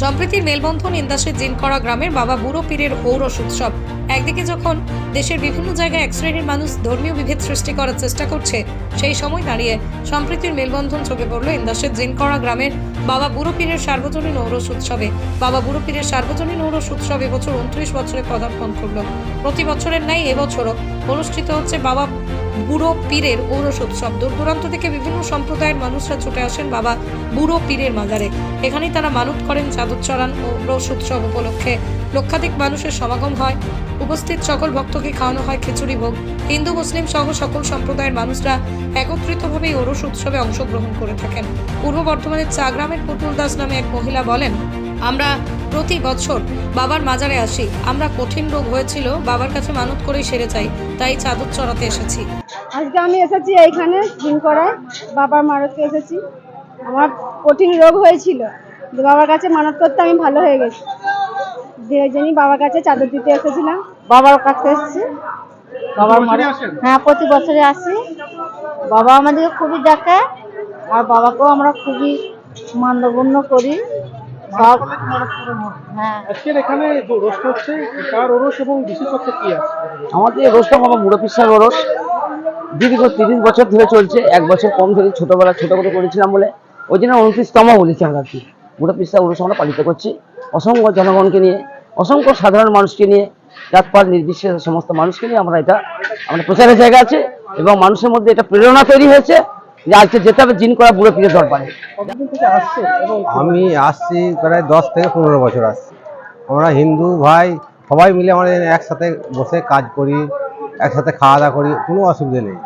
সম্প্রীতির মেলবন্ধন ইন্দাসের জিনকড়া গ্রামের বাবা বুড়ো পীরের ঔরস উৎসব। একদিকে যখন দেশের বিভিন্ন জায়গায় এক শ্রেণির মানুষ ধর্মীয় বিভেদ সৃষ্টি করার চেষ্টা করছে, সেই সময় দাঁড়িয়ে সম্প্রীতির মেলবন্ধন চোখে পড়ল ইন্দাসের জিনকড়া গ্রামের বাবা বুড়ো পীরের সার্বজনীন ঔরস উৎসবে। বাবা বুড়ো পীরের সার্বজনীন ঔরস উৎসব এবছর উনত্রিশ বছরে পদার্পণ করল। প্রতি বছরের ন্যায় এবছরও অনুষ্ঠিত হচ্ছে বাবা বুড়ো পীরের ঔরস উৎসব দূর দূরান্ত থেকে বিভিন্ন সম্প্রদায়ের মানুষরা ছুটে আসেন বাবা বুড়ো পীরের মাজারে। এখানেই তারা মানত করেন চাদর চড়ান ও রস উৎসব উপলক্ষে। লক্ষাধিক মানুষের সমাগম হয়। উপস্থিত সকল ভক্তকে খাওয়ানো হয় খিচুড়ি ভোগ। হিন্দু, মুসলিম সহ সকল সম্প্রদায়ের মানুষরা একত্রিতভাবে ওরস উৎসবে অংশগ্রহণ করে থাকেন। পূর্ব বর্ধমানের চাগ্রামের পুতুল দাস নামে এক মহিলা বলেন, আমরা প্রতি বছর বাবার মাজারে আসি। আমরা কঠিন রোগ হয়েছিল বাবার কাছে মানত করেই সেরে যাই তাই চাদর চড়াতে এসেছি। আজকে আমি এসেছি এইখানে জিম করায় বাবার মারতে এসেছি। আমার কঠিন রোগ হয়েছিল যে বাবার কাছে মানত করতে আমি ভালো হয়ে গেছি। যে জন্যই বাবার কাছে চাদর দিতে এসেছিলাম বাবার কাছে এসেছি। বাবার মারত হ্যাঁ প্রতি বছরে আসি। বাবা আমাদেরকে খুবই দেখে আর বাবাকেও আমরা খুবই মান্যগণ্য করি। সব হ্যাঁ। আজকের এখানে যে রোস্ট হচ্ছে কার ওরস এবং বিশেষত্ব কি আছে? আমাদের এই রোজটা বাবা ওরস। দীর্ঘ তিরিশ বছর ধরে চলছে এক বছর কম ধরে ছোটবেলা ছোট করে করেছিলাম বলে। ওই জন্য উনত্রিশতম বলেছি আমরা কি। ওরস আমরা পালিত করছি। অসংখ্য জনগণকে নিয়ে অসংখ্য সাধারণ মানুষকে নিয়ে জাতপাত নির্বিশেষে সমস্ত মানুষকে নিয়ে আমরা এটা আমাদের প্রচারের জায়গা আছে এবং মানুষের মধ্যে এটা প্রেরণা তৈরি হয়েছে। যে আজকে যেতে হবে, জিন করা বুড়ো পীরের দরবারে আমি আসছি প্রায় দশ থেকে পনেরো বছর আসছি। আমরা হিন্দু ভাই, সবাই মিলে আমরা একসাথে বসে কাজ করি, একসাথে খাওয়া দাওয়া করি, কোনো অসুবিধে নেই।